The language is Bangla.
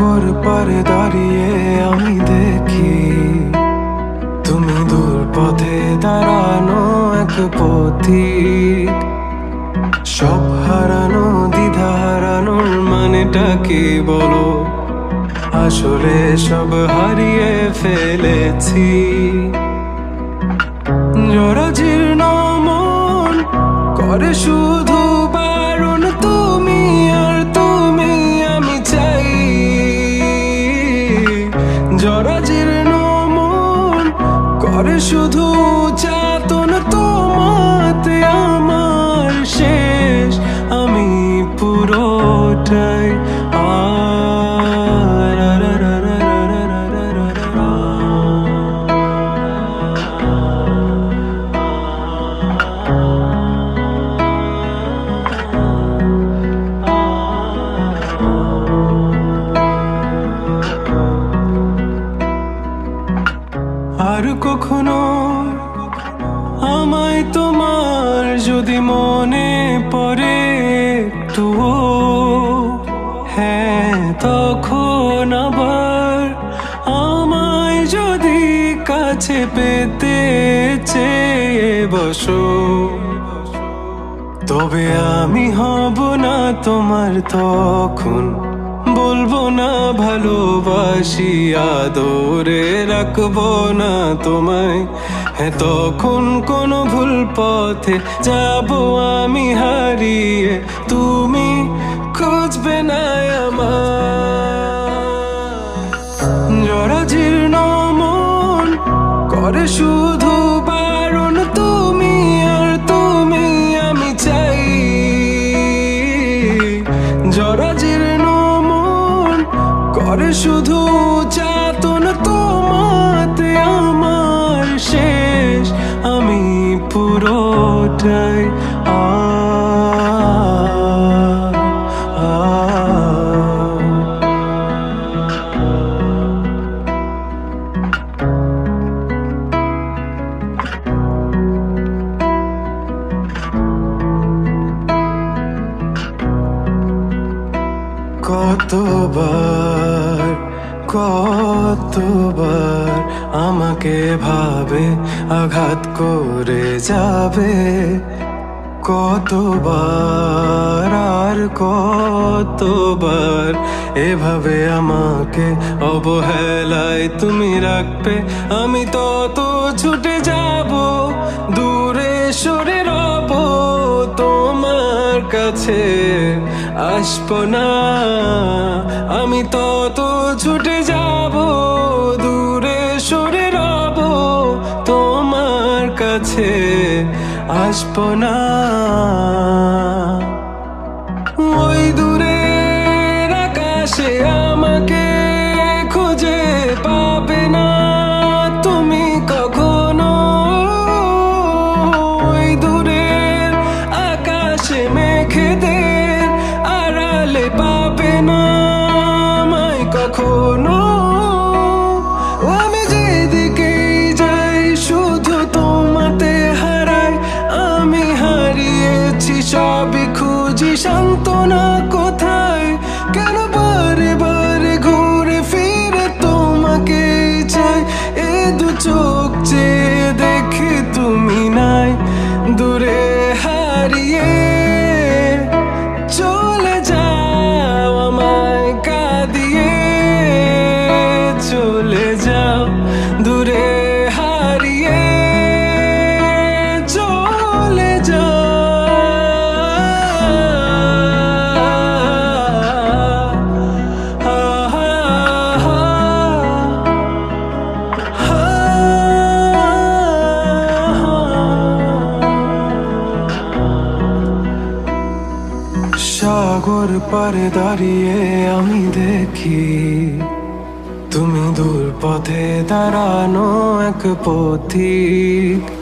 সাগর পারে দাঁড়িয়ে আমি দেখি। তুমি দূর পথে দাঁড়ানো এক পথিক। সব হারানো, দ্বিধা হারানোর মানেটা কি বলো? আসলে সব হারিয়ে ফেলেছি। জরাজীর্ণ মন করে শুধু করে শুধু চাতন তোমাতে আমার শেষ। আমি পুরোটাই আর কখনো আমায় তোমার যদি মনে পড়ে একটুও হ্যাঁ তখন আবার আমায় যদি কাছে পেতে চেয়ে বসো। তবে আমি হব না তোমার তখন। ভালোবাসি, আদরে রাখব না তোমায়। হ্যাঁ তখন কোনো ভুল পথে যাব আমি হারিয়ে। তুমি খুঁজবে না আমার। জরাজীর্ণ মন করে শুধু করে শুধু চাতন তোমাতে আমার শেষ। আমি পুরোটাই কতবার কতবার আমাকে ভাবে আঘাত করে যাবে? কতবার আর কতবার এভাবে আমাকে অবহেলায় তুমি রাখবে? আমি তত ছুটে যাব, দূরে সরে রব, তোমার কাছে আসব না। আমি তত কাছে আসব না। ওই দূরের আকাশে আমাকে খুঁজে পাবে না। সান্ত্বনা কোথায়? কেন বারে বারে ঘুরে ফিরে তোমাকে চাই? এ দু চোখ চেয়ে দেখে তুমি নাই, দূরে হারিয়ে চলে যাও আমায় কাঁদিয়ে, চলে যাও দূরে সাগর পারে দাঁড়িয়ে আমি দেখি তুমি দূর পথে দাঁড়ানো এক পথিক।